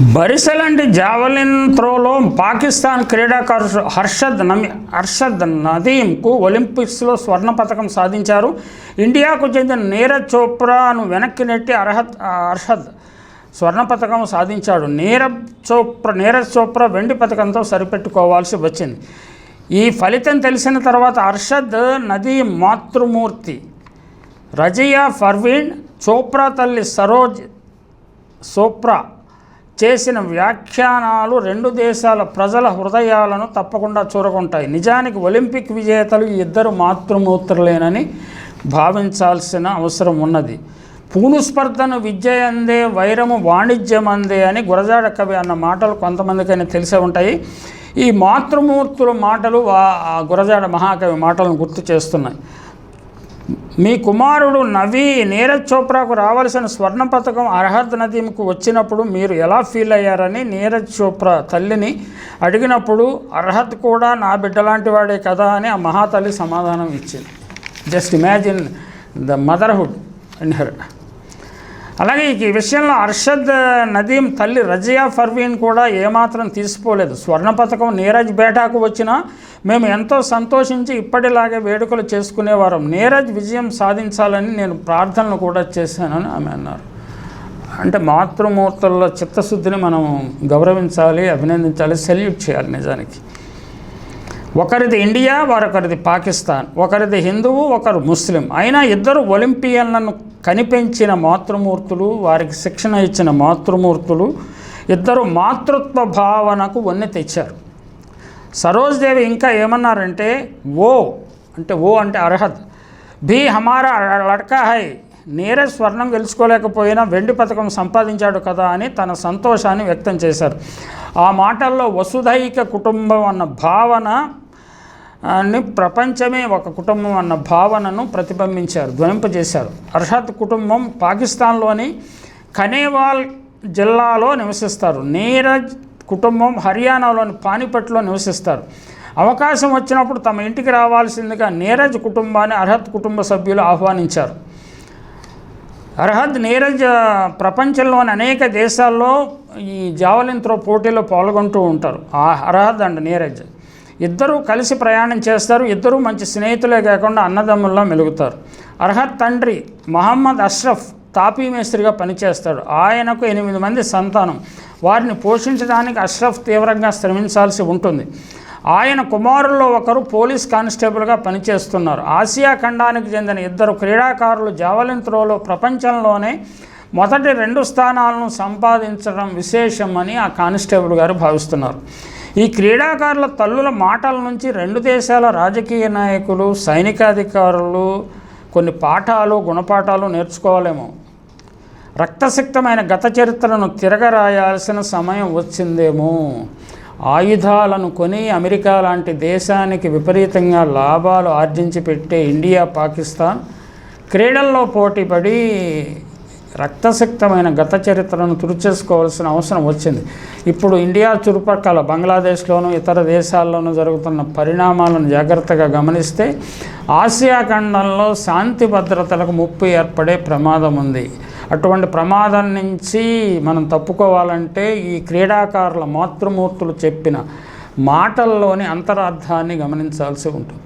బరిసెలంటి javelin త్రోలో Pakistan క్రీడాకారుడు Harshad Nami Harshad నదీంకు ఒలింపిక్స్లో స్వర్ణ పథకం సాధించారు. ఇండియాకు చెందిన నీరజ్ చోప్రాను వెనక్కి నెట్టి అర్హత్ హర్షద్ స్వర్ణ పథకం సాధించాడు. నీరజ్ చోప్రా నీరజ్ చోప్రా వెండి పథకంతో సరిపెట్టుకోవాల్సి వచ్చింది. ఈ ఫలితం తెలిసిన తర్వాత హర్షద్ నదీ మాతృమూర్తి రజియా ఫర్వీన్ చోప్రా తల్లి సరోజ్ చోప్రా చేసిన వ్యాఖ్యానాలు రెండు దేశాల ప్రజల హృదయాలను తప్పకుండా చూరగొంటాయి. నిజానికి ఒలింపిక్ విజేతలు ఈ ఇద్దరు మాతృమూత్రులేనని భావించాల్సిన అవసరం ఉన్నది. పూను స్పర్ధను విద్య అందే వైరము వాణిజ్యం అందే అని గురజాడ కవి అన్న మాటలు కొంతమందికైనా తెలిసే ఉంటాయి. ఈ మాతృమూర్తుల మాటలు గురజాడ మహాకవి మాటలను గుర్తు చేస్తున్నాయి. మీ కుమారుడు నవీ నీరజ్ చోప్రాకు రావాల్సిన స్వర్ణ పథకం అర్హత్ నదీంకు వచ్చినప్పుడు మీరు ఎలా ఫీల్ అయ్యారని నీరజ్ చోప్రా తల్లిని అడిగినప్పుడు అర్హత్ కూడా నా బిడ్డలాంటి వాడే కదా అని ఆ మహాతల్లి సమాధానం ఇచ్చింది. Just imagine the motherhood in her. అలాగే ఈ విషయంలో అర్షద్ నదీం తల్లి రజియా ఫర్వీన్ కూడా ఏమాత్రం తీసుకోలేదు స్వర్ణ పథకం నీరజ్ బేటాకు వచ్చినా మేము ఎంతో సంతోషించి ఇప్పటిలాగే వేడుకలు చేసుకునేవారం. నీరజ్ విజయం సాధించాలని నేను ప్రార్థనలు కూడా చేశానని ఆమె అన్నారు. అంటే మాతృమూర్తుల్లో చిత్తశుద్ధిని మనం గౌరవించాలి అభినందించాలి సెల్యూట్ చేయాలి నిజానికి. ఒకరిది ఇండియా మరొకరిది పాకిస్తాన్. ఒకరిది హిందువు ఒకరు ముస్లిం. అయినా ఇద్దరు ఒలింపియన్లను కనిపించిన మాతృమూర్తులు వారికి శిక్షణ ఇచ్చిన మాతృమూర్తులు ఇద్దరు మాతృత్వ భావనకు వన్నె తెచ్చారు. సరోజ్దేవి ఇంకా ఏమన్నారంటే ఓ అంటే ఓ అంటే అర్హత్. భీ హమారా లడ్కా హై నీరజ్ స్వర్ణం గెలుచుకోలేకపోయినా వెండి పథకం సంపాదించాడు కదా అని తన సంతోషాన్ని వ్యక్తం చేశారు. ఆ మాటల్లో వసుధైక కుటుంబం అన్న భావన అని ప్రపంచమే ఒక కుటుంబం అన్న భావనను ప్రతిబింబించారు ధ్వనింపజేశారు. అర్హత్ కుటుంబం పాకిస్తాన్లోని కనేవాల్ జిల్లాలో నివసిస్తారు. నీరజ్ కుటుంబం హర్యానాలోని పానిపట్లో నివసిస్తారు. అవకాశం వచ్చినప్పుడు తమ ఇంటికి రావాల్సిందిగా నీరజ్ కుటుంబాన్ని అర్హత్ కుటుంబ సభ్యులు ఆహ్వానించారు. అర్హద్ నీరజ్ ప్రపంచంలోని అనేక దేశాల్లో ఈ జావలిన్ త్రో పోటీలో పాల్గొంటూ ఉంటారు. ఆ అర్హద్ అండ్ నీరజ్. ఇద్దరూ కలిసి ప్రయాణం చేస్తారు ఇద్దరూ మంచి స్నేహితులే కాకుండా అన్నదమ్ముల్లో మెలుగుతారు. అర్హత్ తండ్రి మహమ్మద్ అష్రఫ్ తాపీ మేస్త్రిగా పనిచేస్తాడు. ఆయనకు ఎనిమిది మంది సంతానం. వారిని పోషించడానికి అష్రఫ్ తీవ్రంగా శ్రమించాల్సి ఉంటుంది. ఆయన కుమారుల్లో ఒకరు పోలీస్ కానిస్టేబుల్గా పనిచేస్తున్నారు. ఆసియా ఖండానికి చెందిన ఇద్దరు క్రీడాకారులు జావలిన్ త్రోలో ప్రపంచంలోనే మొదటి రెండు స్థానాలను సంపాదించడం విశేషమని ఆ కానిస్టేబుల్ గారు భావిస్తున్నారు. ఈ క్రీడాకారుల తల్లుల మాటల నుంచి రెండు దేశాల రాజకీయ నాయకులు సైనికాధికారులు కొన్ని పాఠాలు గుణపాఠాలు నేర్చుకోవాలేమో. రక్తసిక్తమైన గత చరిత్రను తిరగరాయాల్సిన సమయం వచ్చిందేమో. ఆయుధాలను కొని అమెరికా లాంటి దేశానికి విపరీతంగా లాభాలు ఆర్జించి పెట్టే ఇండియా పాకిస్తాన్ క్రీడల్లో పోటీపడి రక్తసిక్తమైన గత చరిత్రను తుడిచేసుకోవాల్సిన అవసరం వచ్చింది. ఇప్పుడు ఇండియా చురుపక్కల బంగ్లాదేశ్లోను ఇతర దేశాల్లోనూ జరుగుతున్న పరిణామాలను జాగ్రత్తగా గమనిస్తే ఆసియా ఖండంలో శాంతి భద్రతలకు ముప్పు ఏర్పడే ప్రమాదం ఉంది. అటువంటి ప్రమాదం నుంచి మనం తప్పుకోవాలంటే ఈ క్రీడాకారుల మాతృమూర్తులు చెప్పిన మాటల్లోని అంతరార్థాన్ని గమనించాల్సి ఉంటుంది.